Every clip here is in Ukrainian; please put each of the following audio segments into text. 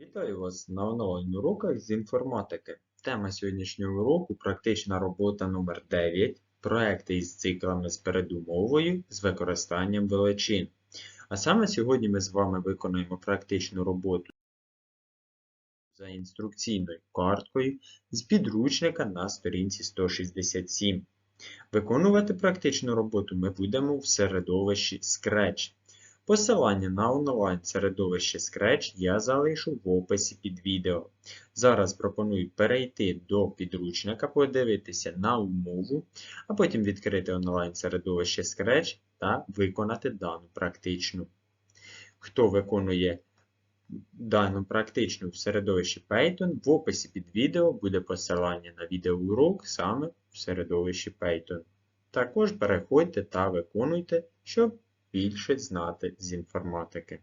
Вітаю вас на онлайн-уроках з інформатики. Тема сьогоднішнього уроку практична робота номер 9 проекти із циклами з передумовою з використанням величин. А саме сьогодні ми з вами виконаємо практичну роботу за інструкційною карткою з підручника на сторінці 167. Виконувати практичну роботу ми будемо в середовищі Scratch. Посилання на онлайн середовище Scratch я залишу в описі під відео. Зараз пропоную перейти до підручника, подивитися на умову, а потім відкрити онлайн середовище Scratch та виконати дану практичну. Хто виконує дану практичну в середовищі Python, в описі під відео буде посилання на відеоурок саме в середовищі Python. Також переходьте та виконуйте, щоб більше знати з інформатики.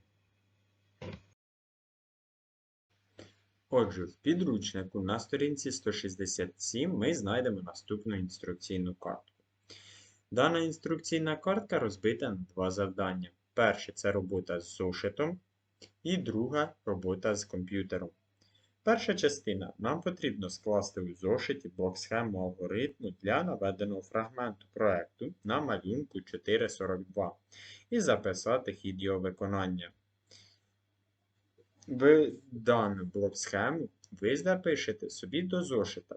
Отже, в підручнику на сторінці 167 ми знайдемо наступну інструкційну картку. Дана інструкційна картка розбита на два завдання. Перше це робота з зошитом, і друга робота з комп'ютером. Перша частина. Нам потрібно скласти у зошиті блок схему алгоритму для наведеного фрагменту проекту на малюнку 442 і записати хід його виконання. В дану блок схему ви запишете собі до зошита.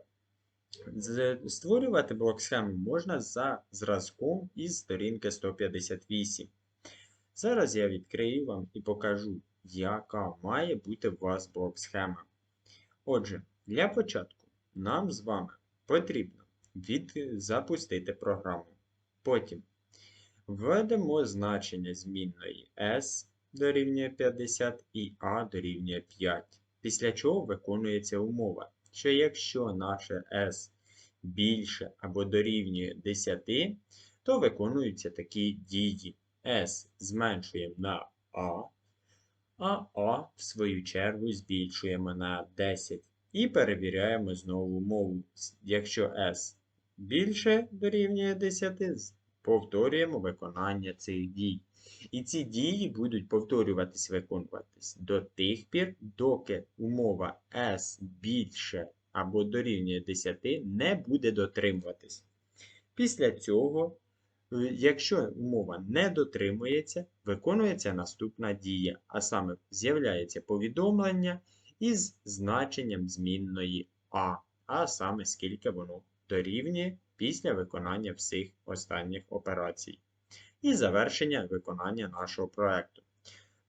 Створювати блок схему можна за зразком із сторінки 158. Зараз я відкрию вам і покажу, яка має бути у вас блок схема. Отже, для початку нам з вами потрібно від... запустити програму. Потім введемо значення змінної S дорівнює 50 і A дорівнює 5. Після чого виконується умова, що якщо наше S більше або дорівнює 10, то виконуються такі дії. S зменшуємо на A, а А, в свою чергу, збільшуємо на 10. І перевіряємо знову умову. Якщо S більше дорівнює 10, повторюємо виконання цих дій. І ці дії будуть повторюватись, виконуватись до тих пір, доки умова S більше або дорівнює 10 не буде дотримуватись. Після цього Якщо умова не дотримується, виконується наступна дія, а саме з'являється повідомлення із значенням змінної А, а саме скільки воно дорівнює після виконання всіх останніх операцій. І завершення виконання нашого проекту.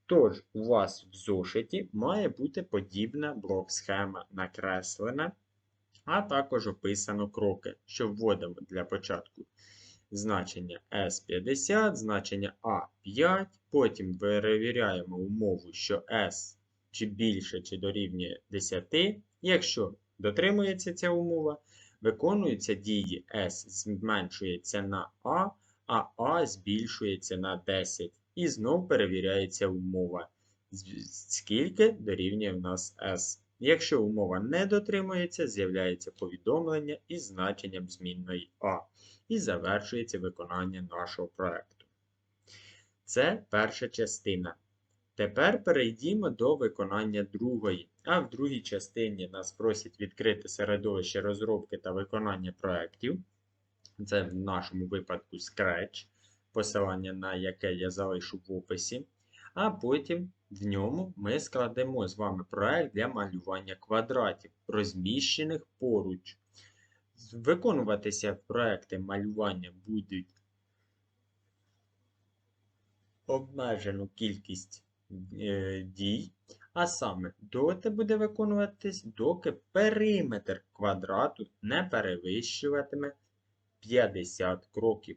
Тож, у вас в зошиті має бути подібна блок-схема накреслена, а також описано кроки, що вводимо для початку значення S50, значення A5, потім перевіряємо умову, що S чи більше, чи дорівнює 10. Якщо дотримується ця умова, виконуються дії S зменшується на A, а A збільшується на 10. І знов перевіряється умова, скільки дорівнює в нас S. Якщо умова не дотримується, з'являється повідомлення із значенням змінної A і завершується виконання нашого проекту. Це перша частина. Тепер перейдімо до виконання другої. А в другій частині нас просять відкрити середовище розробки та виконання проєктів. Це в нашому випадку Scratch, посилання на яке я залишу в описі. А потім в ньому ми складемо з вами проект для малювання квадратів, розміщених поруч. Виконуватися проекти малювання будуть обмежену кількість е, дій, а саме доти буде виконуватись, доки периметр квадрату не перевищуватиме 50 кроків.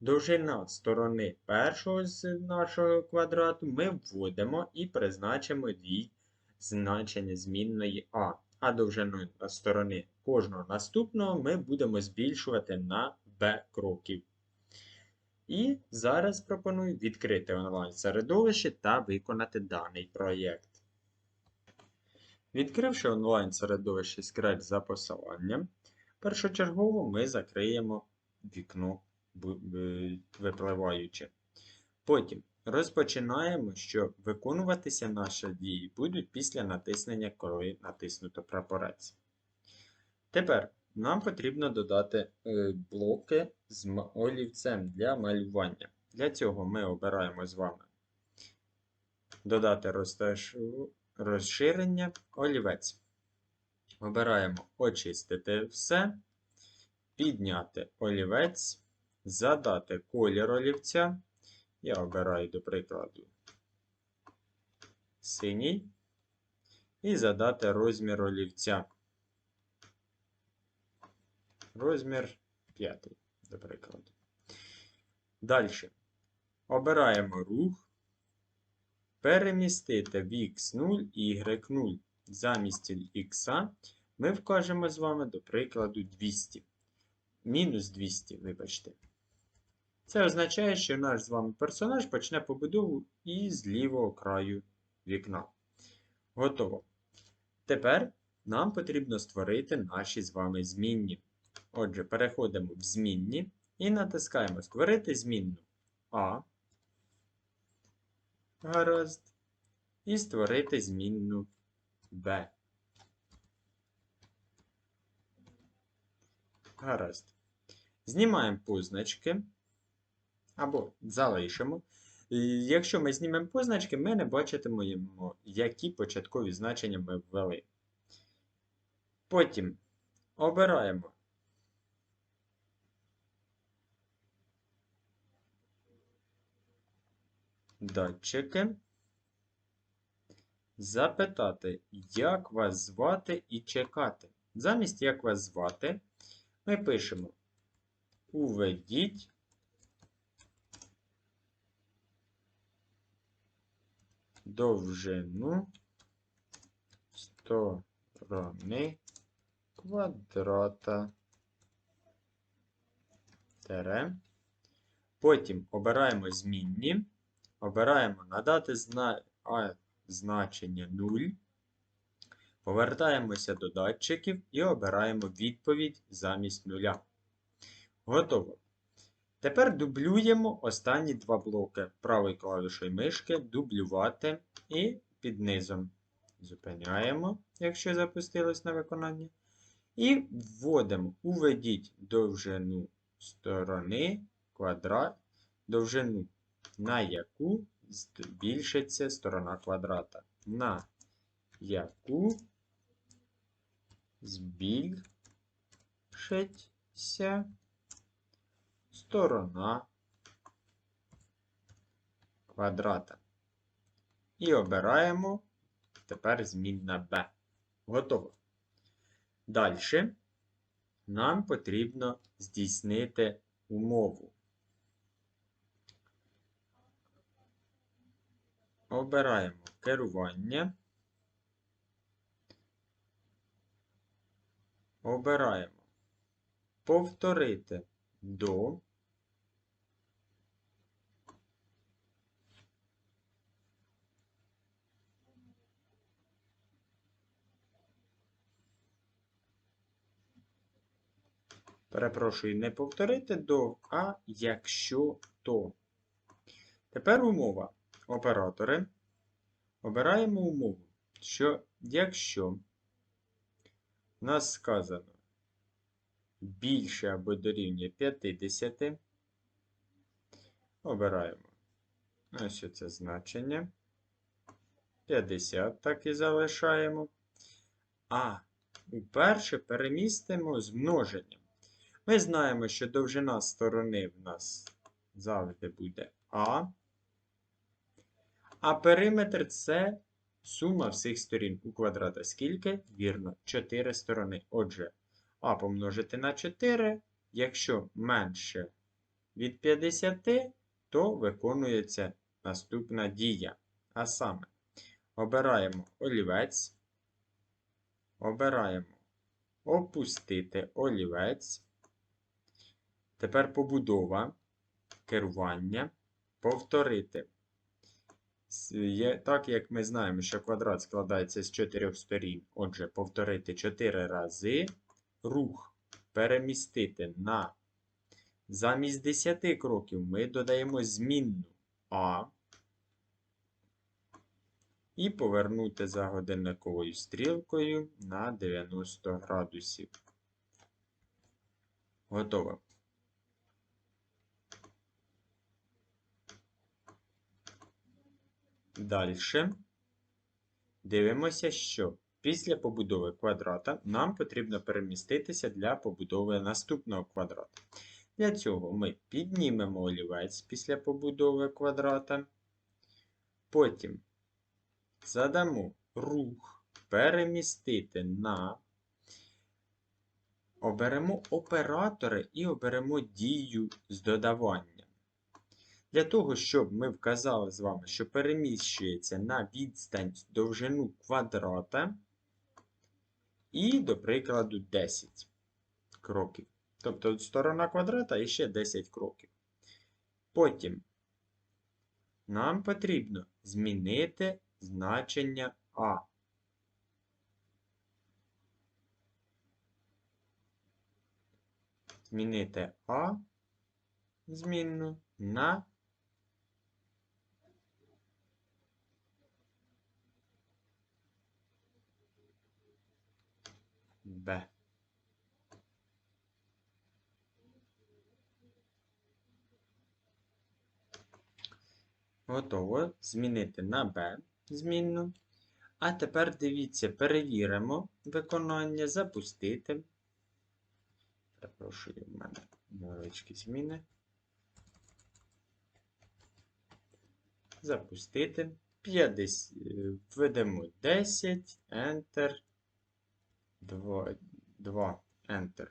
Довжина сторони першого з нашого квадрату ми вводимо і призначимо дві значення змінної А. А довжину сторони кожного наступного ми будемо збільшувати на b кроків. І зараз пропоную відкрити онлайн-середовище та виконати даний проєкт. Відкривши онлайн-середовище Scratch за посиланням, першочергово ми закриємо вікно е, випливаюче. Потім розпочинаємо, що виконуватися наші дії будуть після натиснення, коли натиснуто прапорець. Тепер нам потрібно додати е, блоки з олівцем для малювання. Для цього ми обираємо з вами додати розширення олівець. Обираємо очистити все, підняти олівець, задати колір олівця. Я обираю, до прикладу, синій. І задати розмір олівця. Розмір 5, до прикладу. Далі. Обираємо рух. Перемістити в x0 і y0. Замість x ми вкажемо з вами, до прикладу, 200. Мінус 200, вибачте. Це означає, що наш з вами персонаж почне побудову із лівого краю вікна. Готово. Тепер нам потрібно створити наші з вами змінні. Отже, переходимо в змінні і натискаємо Створити змінну А. Гаразд. І створити змінну Б. Гаразд. Знімаємо позначки. Або залишимо. Якщо ми знімемо позначки, ми не бачитимемо, які початкові значення ми ввели. Потім обираємо датчики. Запитати, як вас звати і чекати. Замість як вас звати, ми пишемо Уведіть довжину сторони квадрата. Тере. Потім обираємо змінні, обираємо надати зна... значення 0. Повертаємося до датчиків і обираємо відповідь замість нуля. Готово. Тепер дублюємо останні два блоки правою клавішою мишки, дублювати і під низом зупиняємо, якщо запустилось на виконання. І вводимо, уведіть довжину сторони квадрат, довжину, на яку збільшиться сторона квадрата. На яку збільшиться сторона квадрата. І обираємо тепер змінна b. Готово. Далі нам потрібно здійснити умову. Обираємо керування. Обираємо повторити до. Перепрошую, не повторити до, а якщо то. Тепер умова. Оператори. Обираємо умову, що якщо нас сказано більше або дорівнює 50, обираємо ось це значення. 50 так і залишаємо. А уперше перемістимо з множенням. Ми знаємо, що довжина сторони в нас завжди буде А. А периметр це сума всіх сторін у квадрата. Скільки? Вірно, 4 сторони. Отже, А помножити на 4. Якщо менше від 50, то виконується наступна дія. А саме, обираємо олівець. Обираємо опустити олівець. Тепер побудова, керування, повторити. Так як ми знаємо, що квадрат складається з чотирьох сторін, отже, повторити 4 рази, рух перемістити на замість 10 кроків ми додаємо змінну А. і повернути за годинниковою стрілкою на 90 градусів. Готово. Далі дивимося, що після побудови квадрата нам потрібно переміститися для побудови наступного квадрата. Для цього ми піднімемо олівець після побудови квадрата. Потім задамо рух перемістити на. Оберемо оператори і оберемо дію з додаванням. Для того, щоб ми вказали з вами, що переміщується на відстань довжину квадрата і, до прикладу, 10 кроків. Тобто сторона квадрата і ще 10 кроків. Потім нам потрібно змінити значення А. Змінити А змінну на Б. Готово. Змінити на B змінну. А тепер дивіться, перевіримо виконання, запустити. Перепрошую, в мене невеличкі зміни. Запустити. 50, введемо 10, Enter, 2, 2 Enter.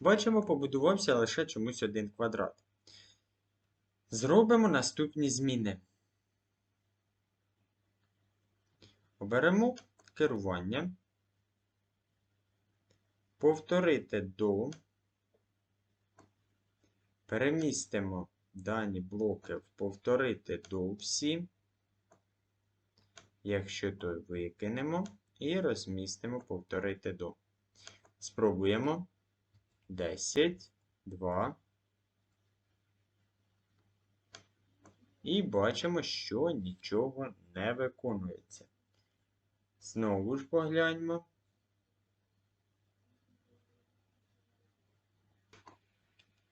Бачимо, побудувався лише чомусь один квадрат. Зробимо наступні зміни. Оберемо керування. Повторити до. Перемістимо дані блоки в повторити до всі. Якщо то викинемо, і розмістимо повторити до. Спробуємо 10, 2. І бачимо, що нічого не виконується. Знову ж погляньмо.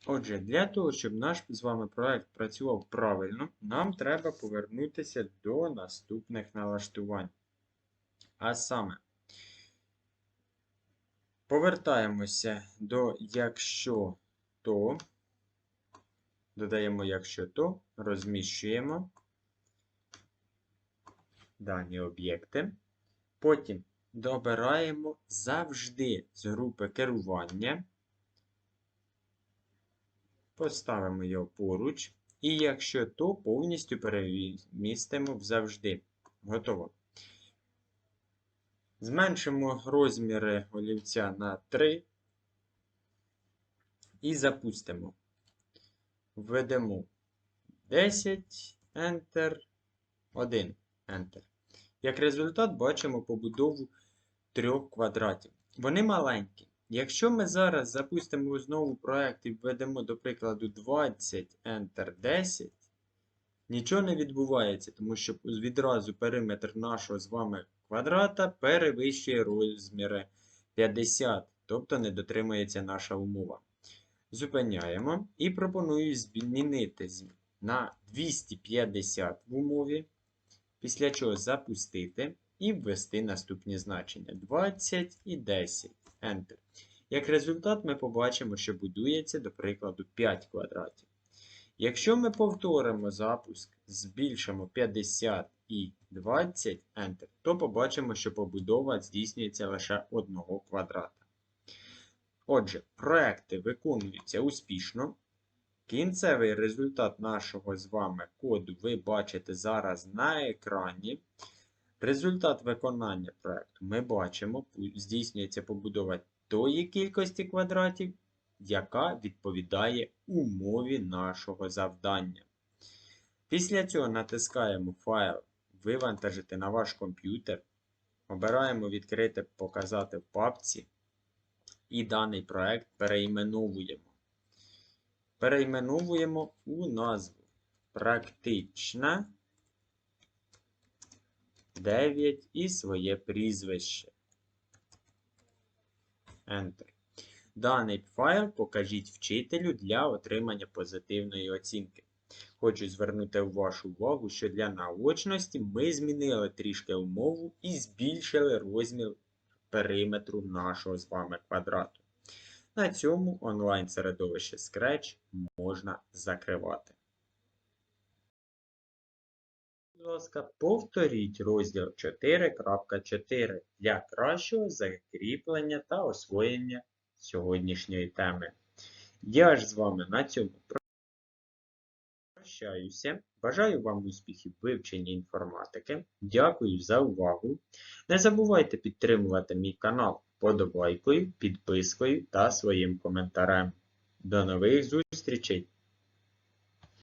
Отже, для того, щоб наш з вами проект працював правильно, нам треба повернутися до наступних налаштувань. А саме, повертаємося до якщо то, додаємо якщо то, розміщуємо дані об'єкти. Потім добираємо завжди з групи керування. Поставимо його поруч. І якщо то, повністю перемістимо в завжди. Готово. Зменшимо розміри олівця на 3 і запустимо. Введемо 10, Enter, 1, Enter. Як результат, бачимо побудову трьох квадратів. Вони маленькі. Якщо ми зараз запустимо знову проект і введемо, до прикладу, 20 Enter 10, нічого не відбувається, тому що відразу периметр нашого з вами квадрата перевищує розміри 50, тобто не дотримується наша умова. Зупиняємо і пропоную змінити на 250 в умові, після чого запустити і ввести наступні значення 20 і 10. Enter. Як результат, ми побачимо, що будується, до прикладу, 5 квадратів. Якщо ми повторимо запуск, збільшимо 50 і 20 Enter, то побачимо, що побудова здійснюється лише одного квадрата. Отже, проекти виконуються успішно. Кінцевий результат нашого з вами коду ви бачите зараз на екрані. Результат виконання проекту ми бачимо, здійснюється побудова тої кількості квадратів, яка відповідає умові нашого завдання. Після цього натискаємо файл Вивантажити на ваш комп'ютер. Обираємо Відкрити Показати в папці. І даний проект переіменовуємо. Перейменовуємо у назву Практична 9 і своє прізвище. Enter. Даний файл покажіть вчителю для отримання позитивної оцінки. Хочу звернути вашу увагу, що для наочності ми змінили трішки умову і збільшили розмір периметру нашого з вами квадрату. На цьому онлайн-середовище Scratch можна закривати. Будь ласка, повторіть розділ 4.4 для кращого закріплення та освоєння сьогоднішньої теми. Я ж з вами на цьому прощаюся. Бажаю вам успіхів в вивченні інформатики. Дякую за увагу. Не забувайте підтримувати мій канал подобайкою, підпискою та своїм коментарем. До нових зустрічей!